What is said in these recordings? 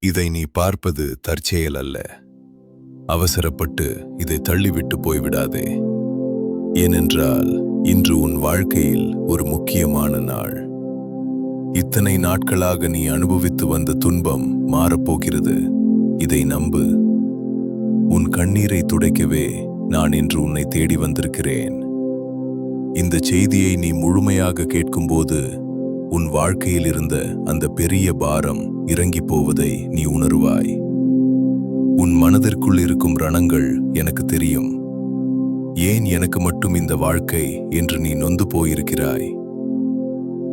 இதை நீ பார்ப்பது தற்செயல் அல்ல. அவசரப்பட்டு இதை தள்ளிவிட்டு போய்விடாதே. ஏனென்றால் இன்று உன் வாழ்க்கையில் ஒரு முக்கியமான நாள். இத்தனை நாட்களாக நீ அனுபவித்து வந்த துன்பம் மாறப்போகிறது. இதை நம்பு. உன் கண்ணீரை துடைக்கவே நான் இன்று உன்னை தேடி வந்திருக்கிறேன். இந்த செய்தியை நீ முழுமையாக கேட்கும்போது உன் வாழ்க்கையில் இருந்த அந்த பெரிய பாரம் இறங்கிப் போவதை நீ உணருவாய். உன் மனதிற்குள் இருக்கும் ரணங்கள் எனக்கு தெரியும். ஏன் எனக்கு மட்டும் இந்த வாழ்க்கை என்று நீ நொந்து போயிருக்கிறாய்?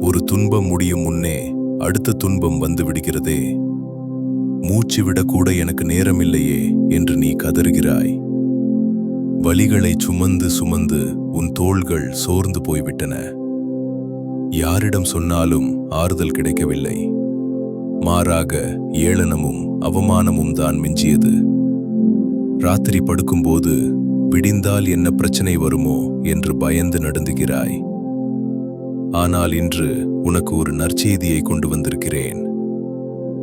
ஒரு துன்பம் முடியும் முன்னே அடுத்த துன்பம் வந்துவிடுகிறதே மூச்சு விடக்கூட எனக்கு நேரமில்லையே என்று நீ கதறுகிறாய். வலிகளை சுமந்து சுமந்து உன் தோள்கள் சோர்ந்து போய்விட்டன. யாரிடம் சொன்னாலும் ஆறுதல் கிடைக்கவில்லை. மாறாக ஏளனமும் அவமானமும் தான் மிஞ்சியது. ராத்திரி படுக்கும்போது விடிந்தால் என்ன பிரச்சனை வருமோ என்று பயந்து நடந்துகிறாய் ஆனால் இன்று உனக்கு ஒரு நற்செய்தியை கொண்டு வந்திருக்கிறேன்.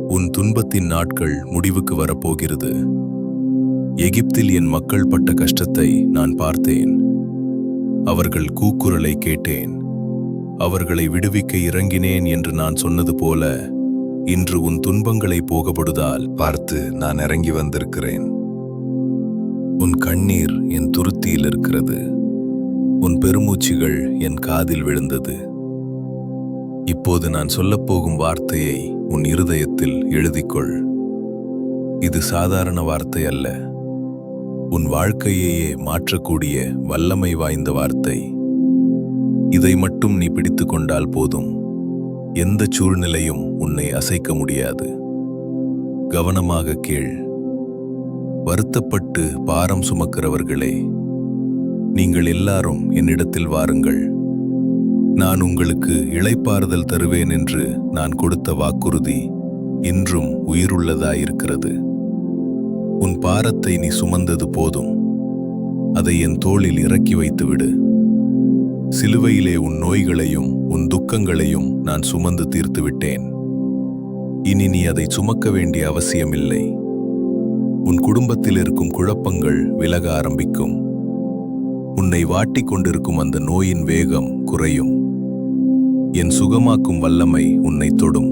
உன் துன்பத்தின் நாட்கள் முடிவுக்கு வரப்போகிறது. எகிப்தில் என் மக்கள் பட்ட கஷ்டத்தை நான் பார்த்தேன். அவர்கள் கூக்குரலை கேட்டேன். அவர்களை விடுவிக்க இறங்கினேன் என்று நான் சொன்னது போல இன்று உன் துன்பங்களை போகப்படுதால் பார்த்து நான் இறங்கி வந்திருக்கிறேன். உன் கண்ணீர் என் துருத்தியில் இருக்கிறது. உன் பெருமூச்சுகள் என் காதில் விழுந்தது. இப்போது நான் சொல்லப்போகும் வார்த்தையை உன் இருதயத்தில் எழுதிக்கொள். இது சாதாரண வார்த்தை அல்ல. உன் வாழ்க்கையையே மாற்றக்கூடிய வல்லமை வாய்ந்த வார்த்தை. இதை மட்டும் நீ பிடித்து கொண்டால் போதும். எந்த சூழ்நிலையும் உன்னை அசைக்க முடியாது. கவனமாக கேள். வருத்தப்பட்டு பாரம் சுமக்கிறவர்களே நீங்கள் எல்லாரும் என்னிடத்தில் வாருங்கள். நான் உங்களுக்கு இளைப்பாறுதல் தருவேன் என்று நான் கொடுத்த வாக்குறுதி இன்றும் உயிருள்ளதாயிருக்கிறது. உன் பாரத்தை நீ சுமந்தது போதும். அதை என் தோளில் இறக்கி வைத்துவிடு. சிலுவையிலே உன் நோய்களையும் உன் துக்கங்களையும் நான் சுமந்து தீர்த்து விட்டேன் இனி நீ அதை சுமக்க வேண்டிய அவசியமில்லை. உன் குடும்பத்தில் இருக்கும் குழப்பங்கள் விலக ஆரம்பிக்கும். உன்னை வாட்டிக் கொண்டிருக்கும் அந்த நோயின் வேகம் குறையும். என் சுகமாக்கும் வல்லமை உன்னை தொடும்.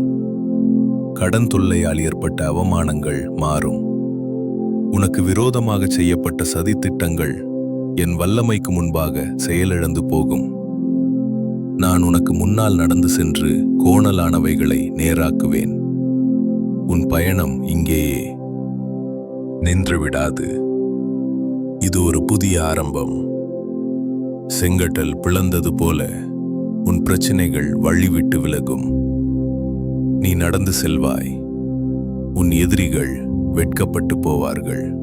கடன் தொல்லையால் ஏற்பட்ட அவமானங்கள் மாறும். உனக்கு விரோதமாக செய்யப்பட்ட சதித்திட்டங்கள் என் வல்லமைக்கு முன்பாக செயலிழந்து போகும். நான் உனக்கு முன்னால் நடந்து சென்று கோணலானவைகளை நேராக்குவேன். உன் பயணம் இங்கேயே. நின்று விடாது இது ஒரு புதிய ஆரம்பம். செங்கட்டல் பிளந்தது போல உன் பிரச்சனைகள் வழிவிட்டு விலகும். நீ நடந்து செல்வாய். உன் எதிரிகள் வெட்கப்பட்டு போவார்கள்.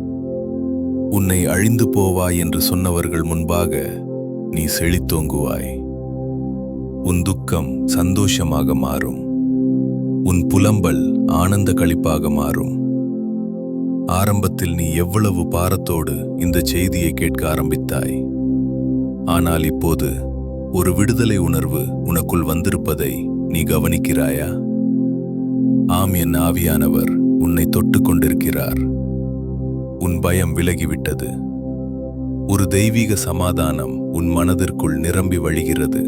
உன்னை அழிந்து போவாய் என்று சொன்னவர்கள் முன்பாக நீ செழித்தோங்குவாய். உன் துக்கம் சந்தோஷமாக மாறும். உன் புலம்பல் ஆனந்த களிப்பாக மாறும். ஆரம்பத்தில் நீ எவ்வளவு பாரத்தோடு இந்த செய்தியை கேட்க ஆரம்பித்தாய். ஆனால் இப்போது ஒரு விடுதலை உணர்வு உனக்குள் வந்திருப்பதை நீ கவனிக்கிறாயா? ஆம் என் ஆவியானவர் உன்னை தொட்டு கொண்டிருக்கிறார். உன் பயம் விலகிவிட்டது. ஒரு தெய்வீக சமாதானம் உன் மனதிற்குள் நிரம்பி வழிகிறது.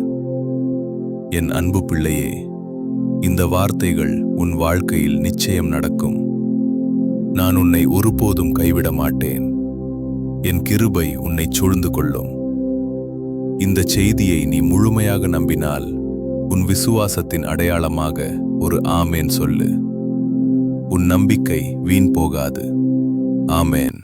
என் அன்பு பிள்ளையே இந்த வார்த்தைகள் உன் வாழ்க்கையில் நிச்சயம் நடக்கும். நான் உன்னை ஒருபோதும் கைவிட மாட்டேன். என் கிருபை உன்னை சூழ்ந்து கொள்ளும். இந்த செய்தியை நீ முழுமையாக நம்பினால் உன் விசுவாசத்தின் அடையாளமாக ஒரு ஆமேன் சொல்லு. உன் நம்பிக்கை வீண் போகாது. ஆமேன்